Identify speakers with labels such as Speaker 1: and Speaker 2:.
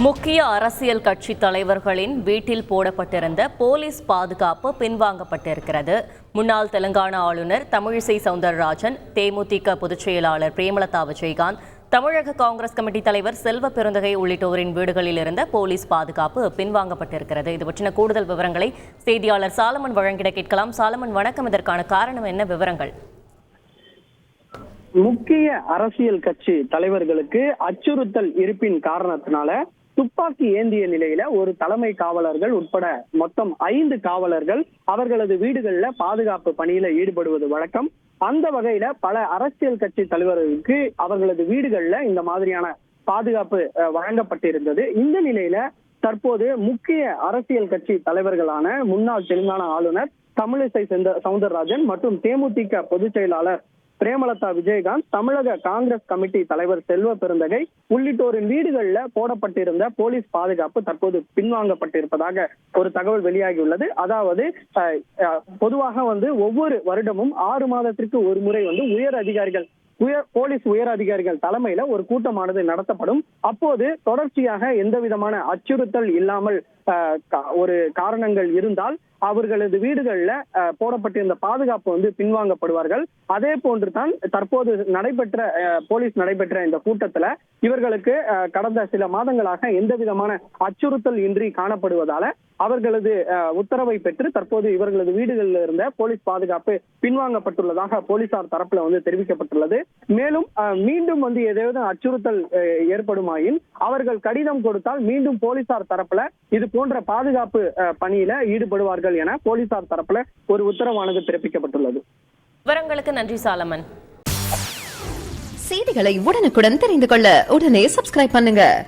Speaker 1: முக்கிய அரசியல் கட்சி தலைவர்களின் வீட்டில் போடப்பட்டிருந்த போலீஸ் பாதுகாப்பு பின்வாங்கப்பட்டிருக்கிறது. முன்னாள் தெலுங்கானா ஆளுநர் தமிழிசை சவுந்தரராஜன் தேமுதிக பொதுச் செயலாளர் பிரேமலதா விஜயகாந்த் தமிழக காங்கிரஸ் கமிட்டி தலைவர் செல்வ பெருந்தகை உள்ளிட்டோரின் வீடுகளில் இருந்த போலீஸ் பாதுகாப்பு பின்வாங்கப்பட்டிருக்கிறது. இது பற்றின கூடுதல் விவரங்களை செய்தியாளர் சாலமன் வழங்கிட கேட்கலாம். சாலமன் வணக்கம். இதற்கான காரணம் என்ன? விவரங்கள்.
Speaker 2: முக்கிய அரசியல் கட்சி தலைவர்களுக்கு அச்சுறுத்தல் இருப்பின் காரணத்தினால துப்பாக்கி ஏந்திய நிலையில ஒரு தலைமை காவலர்கள் உட்பட மொத்தம் ஐந்து காவலர்கள் அவர்களது வீடுகள்ல பாதுகாப்பு பணியில ஈடுபடுவது வழக்கம். அந்த வகையில பல அரசியல் கட்சி தலைவர்களுக்கு அவர்களது வீடுகள்ல இந்த மாதிரியான பாதுகாப்பு வழங்கப்பட்டிருந்தது. இந்த நிலையில தற்போது முக்கிய அரசியல் கட்சி தலைவர்களான முன்னாள் தெலுங்கானா ஆளுநர் தமிழிசை செந்த- சவுந்தரராஜன் மற்றும் தேமுதிக பொதுச் செயலாளர் பிரேமலதா விஜயகாந்த் தமிழக காங்கிரஸ் கமிட்டி தலைவர் செல்வ பெருந்தகை உள்ளிட்டோரின் வீடுகள்ல போடப்பட்டிருந்த போலீஸ் பாதுகாப்பு தற்போது பின்வாங்கப்பட்டிருப்பதாக ஒரு தகவல் வெளியாகியுள்ளது. அதாவது அஹ், அஹ், பொதுவாக வந்து ஒவ்வொரு வருடமும் ஆறு மாதத்திற்கு ஒரு முறை வந்து உயர் அதிகாரிகள் உயர் போலீஸ் உயர் அதிகாரிகள் தலைமையில ஒரு கூட்டமானது நடத்தப்படும். அப்போது தொடர்ச்சியாக எந்த விதமான அச்சுறுத்தல் இல்லாமல் ஒரு காரணங்கள் இருந்தால் அவர்களது வீடுகள்ல போடப்பட்டிருந்த பாதுகாப்பு வந்து பின்வாங்கப்படுவார்கள். அதே போன்று தான் தற்போது நடைபெற்ற போலீஸ் நடைபெற்ற இந்த கூட்டத்துல இவர்களுக்கு கடந்த சில மாதங்களாக எந்த விதமான அச்சுறுத்தல் இன்றி காணப்படுவதால அவர்களது உத்தரவை பெற்று தற்போது இவர்களது வீடுகளில் இருந்த போலீஸ் பாதுகாப்பு பின்வாங்கப்பட்டுள்ளதாக போலீசார் தரப்புல வந்து தெரிவிக்கப்பட்டுள்ளது. மேலும் அஹ், மீண்டும் வந்து ஏதாவது அச்சுறுத்தல் அஹ், ஏற்படுமாயின் அவர்கள் கடிதம் கொடுத்தால் மீண்டும் போலீசார் தரப்புல இது போன்ற பாதுகாப்பு அஹ், பணியில ஈடுபடுவார்கள் என போலீசார் தரப்புல ஒரு உத்தரவானது பிறப்பிக்கப்பட்டுள்ளது.
Speaker 1: விவரங்களுக்கு நன்றி சாலமன்.
Speaker 3: செய்திகளை உடனுக்குடன் தெரிந்து கொள்ள உடனே சப்ஸ்கிரைப் பண்ணுங்க.